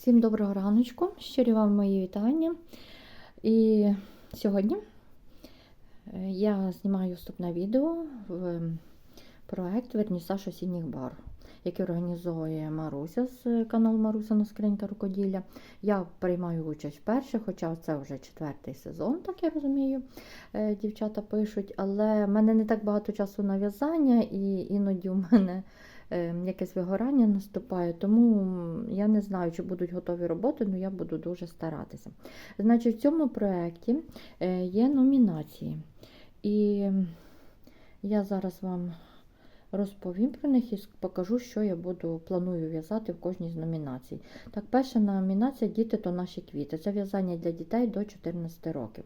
Всім доброго раночку, щирі вам мої вітання. І сьогодні е, я знімаю вступне відео в проект Вернісаж осінніх бар, який організовує Маруся з каналу Марусина Скринька рукоділля. Я приймаю участь вперше, хоча це вже четвертий сезон, так я розумію, е, дівчата пишуть, але в мене не так багато часу на в'язання, і іноді у мене е, якесь вигорання наступає, тому я не знаю, чи будуть готові роботи, але я буду дуже старатися. Значить, в цьому проєкті е, є номінації. І я зараз вам розповім про них і покажу, що я буду планую в'язати в кожній з номінацій. Так, перша номінація Діти то наші квіти. Це в'язання для дітей до 14 років.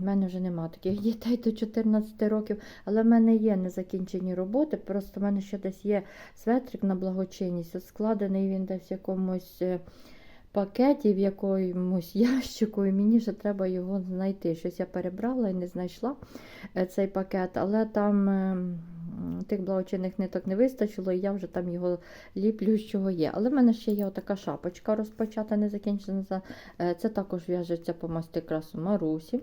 У мене вже немає таких дітей до 14 років, але в мене є незакінчені роботи. Просто в мене ще десь є светрик на благочинність, складений він десь в якомусь. е, Пакеті в якомусь ящику, і мені ще треба його знайти. Щось я перебрала і не знайшла е, цей пакет, але там е, м, тих благочинних ниток не вистачило, і я вже там його ліплю, з чого є. Але в мене ще є отака шапочка розпочата, не закінчена. Це також в'яжеться по майстер-класу Марусі.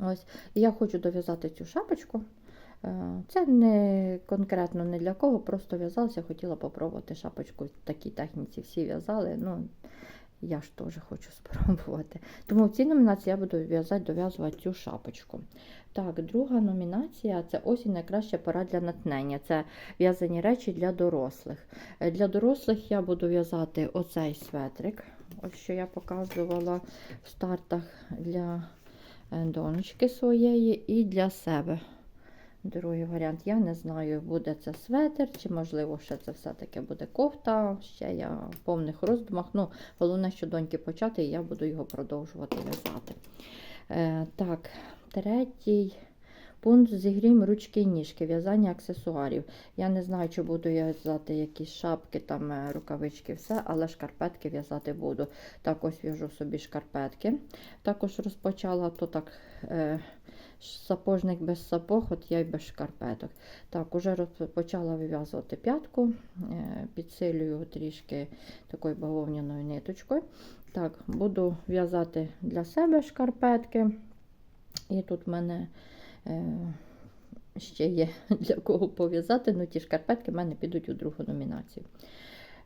Ось. І я хочу дов'язати цю шапочку. Е, Це не конкретно не для кого, просто в'язалася, хотіла попробувати шапочку в такій техніці. Всі в'язали. Ну, я ж теж хочу спробувати. Тому в цій номінації я буду в'язати, дов'язувати цю шапочку. Так, друга номінація це осінь найкраща пора для натхнення. Це в'язані речі для дорослих. Е, Для дорослих я буду в'язати оцей светрик, ось що я показувала в стартах для е, донечки своєї і для себе. Другий варіант, я не знаю, буде це светр, чи, можливо, ще це все-таки буде кофта. Ще я в повних роздумах. Ну, головне, що доньки почати, і я буду його продовжувати в'язати. Е, так, третій пункт зігрім ручки і ніжки, в'язання аксесуарів. Я не знаю, чи буду я в'язати якісь шапки, там, е, рукавички, все, але шкарпетки в'язати буду. Так, ось в'яжу собі шкарпетки. Також розпочала то так. Е, Сапожник без сапог, от я й без шкарпеток. Так, уже розпочала вив'язувати п'ятку, е, підсилюю трішки такою бавовняною ниточкою. Так, буду в'язати для себе шкарпетки. І тут в мене ще є для кого пов'язати, ну ті шкарпетки в мене підуть у другу номінацію.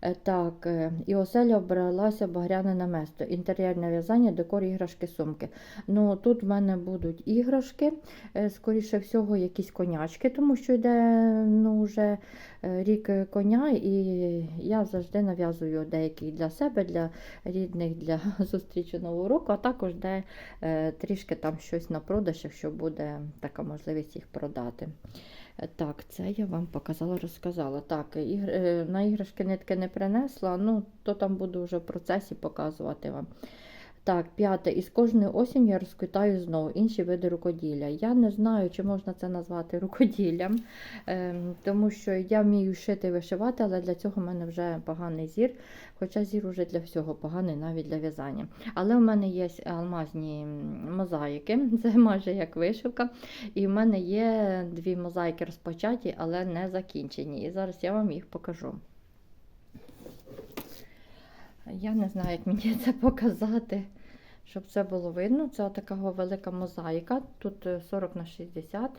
Е, Так, е, і оселя обралася багряне наместо, інтер'єрне в'язання, декор, іграшки, сумки. Ну, Тут в мене будуть іграшки, е, скоріше всього, якісь конячки, тому що йде ну, вже рік коня, і я завжди нав'язую деякі для себе, для рідних, для зустрічі нового року, а також де трішки там щось на продаж, якщо буде така можливість їх продати. Так, це я вам показала, розказала. Так, ігр... е, на іграшки нитки не принесла, ну, то там буду вже в процесі показувати вам. Так, п'яте. Із кожної осінь я розквітаю знову інші види рукоділля. Я не знаю, чи можна це назвати рукоділлям, ем, тому що я вмію шити і вишивати, але для цього в мене вже поганий зір. Хоча зір уже для всього поганий, навіть для в'язання. Але в мене є алмазні мозаїки, це майже як вишивка. І в мене є дві мозаїки розпочаті, але не закінчені. І зараз я вам їх покажу. Я не знаю, як мені це показати, щоб це було видно. Це така велика мозаїка. Тут е, 40 на 60.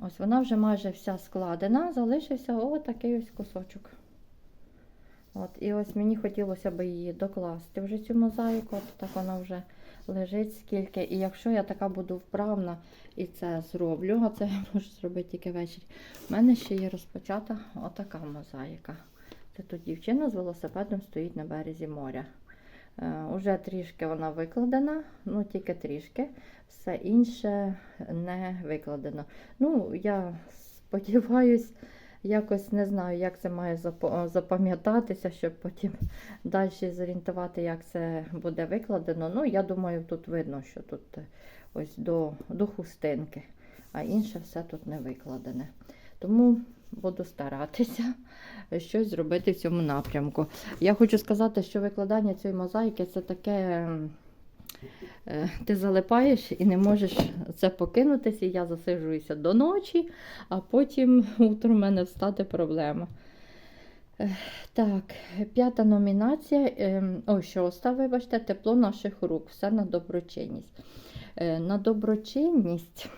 Ось вона вже майже вся складена, залишився отакий ось кусочок. От, і ось мені хотілося б її докласти вже цю мозаїку. От так вона вже лежить скільки. І якщо я така буду вправна і це зроблю, а це я можу зробити тільки ввечері. У мене ще є розпочата отака мозаїка. Це тут дівчина з велосипедом стоїть на березі моря. Е, Уже трішки вона викладена, ну тільки трішки, все інше не викладено. Ну, я сподіваюсь, якось не знаю, як це має запам'ятатися, щоб потім далі зорієнтувати, як це буде викладено. Ну, я думаю, тут видно, що тут е, ось до, до хустинки, а інше все тут не викладене. Тому буду старатися щось зробити в цьому напрямку. Я хочу сказати, що викладання цієї мозаїки це таке. ем, е, Ти залипаєш і не можеш це покинутися. Я засиджуюся до ночі, а потім утром в мене встати проблема. Так, п'ята номінація. ем, Ой, шоста, вибачте, тепло наших рук. Все на доброчинність. Е, На доброчинність.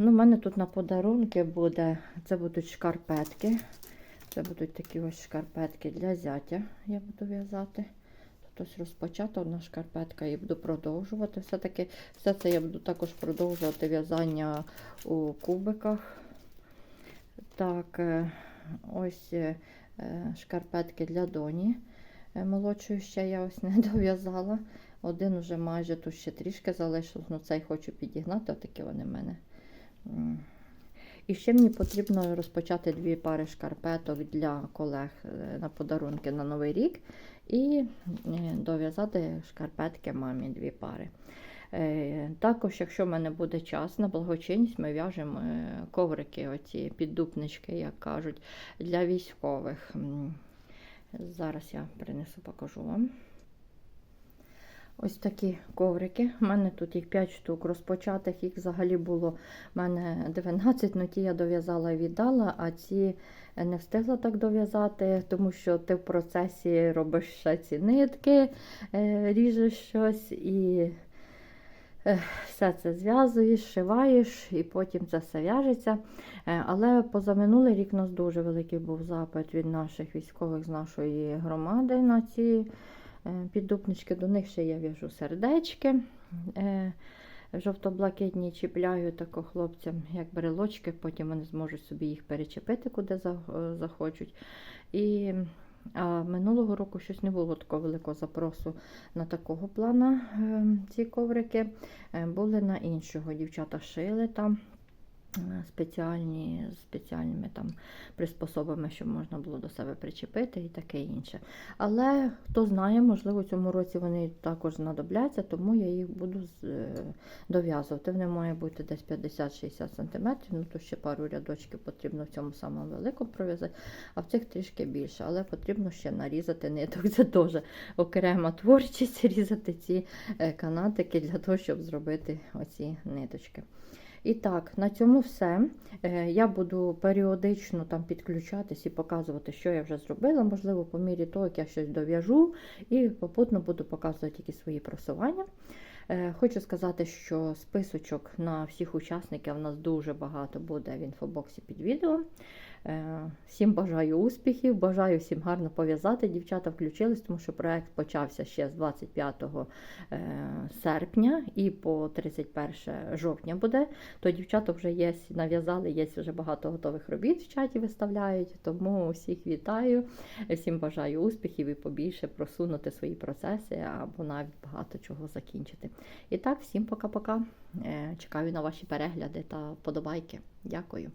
Ну, у мене тут на подарунки буде. Це будуть шкарпетки. Це будуть такі ось шкарпетки для зятя. Я буду в'язати. Тут ось розпочата одна шкарпетка і буду продовжувати. Все-таки все це я буду також продовжувати в'язання у кубиках. Так, е, ось е, шкарпетки для доні. Е, Молодшої ще я ось не дов'язала. Один уже майже тут ще трішки залишилось, ну цей хочу підігнати, отакі вони в мене. І ще мені потрібно розпочати дві пари шкарпеток для колег е, на подарунки на Новий рік і е, дов'язати шкарпетки мамі дві пари. Е, Також, якщо в мене буде час на благочинність, ми в'яжемо коврики, оці піддупнички, як кажуть, для військових. Зараз я принесу, покажу вам. Ось такі коврики. У мене тут їх 5 штук розпочатих, їх взагалі було в мене 12, ну ті я дов'язала і віддала, а ці не встигла так дов'язати, тому що ти в процесі робиш ще ці нитки, е, ріжеш щось і е, все це зв'язуєш, шиваєш, і потім це все в'яжеться. Е, Але позаминулий рік у нас дуже великий був запит від наших військових з нашої громади на ці піддупнички. До них ще я в'яжу сердечки. е, Жовто-блакитні чіпляю тако хлопцям, як брелочки, потім вони зможуть собі їх перечепити, куди е, захочуть. І а минулого року щось не було такого великого запросу на такого плана е, ці коврики. Е, Були на іншого. Дівчата шили там е, спеціальні, спеціальними там приспособами, щоб можна було до себе причепити і таке інше. Але хто знає, можливо, цьому році вони також знадобляться, тому я їх буду е, дов'язувати. Вони мають бути десь 50-60 см, ну то ще пару рядочків потрібно в цьому самому великому пров'язати, а в цих трішки більше. Але потрібно ще нарізати ниток. Це теж окрема творчість різати ці е, канатики для того, щоб зробити оці ниточки. І так, на цьому все. Е, Я буду періодично там підключатись і показувати, що я вже зробила. Можливо, по мірі того, як я щось дов'яжу, і попутно буду показувати якісь свої просування. Е, Хочу сказати, що списочок на всіх учасників у нас дуже багато буде в інфобоксі під відео. Е, Всім бажаю успіхів, бажаю всім гарно пов'язати. Дівчата включились, тому що проект почався ще з 25 е, серпня і по 31 жовтня буде. То дівчата вже є, нав'язали, є вже багато готових робіт в чаті виставляють. Тому всіх вітаю, всім бажаю успіхів і побільше просунути свої процеси або навіть багато чого закінчити. І так, всім пока-пока. Е, Чекаю на ваші перегляди та подобайки. Дякую.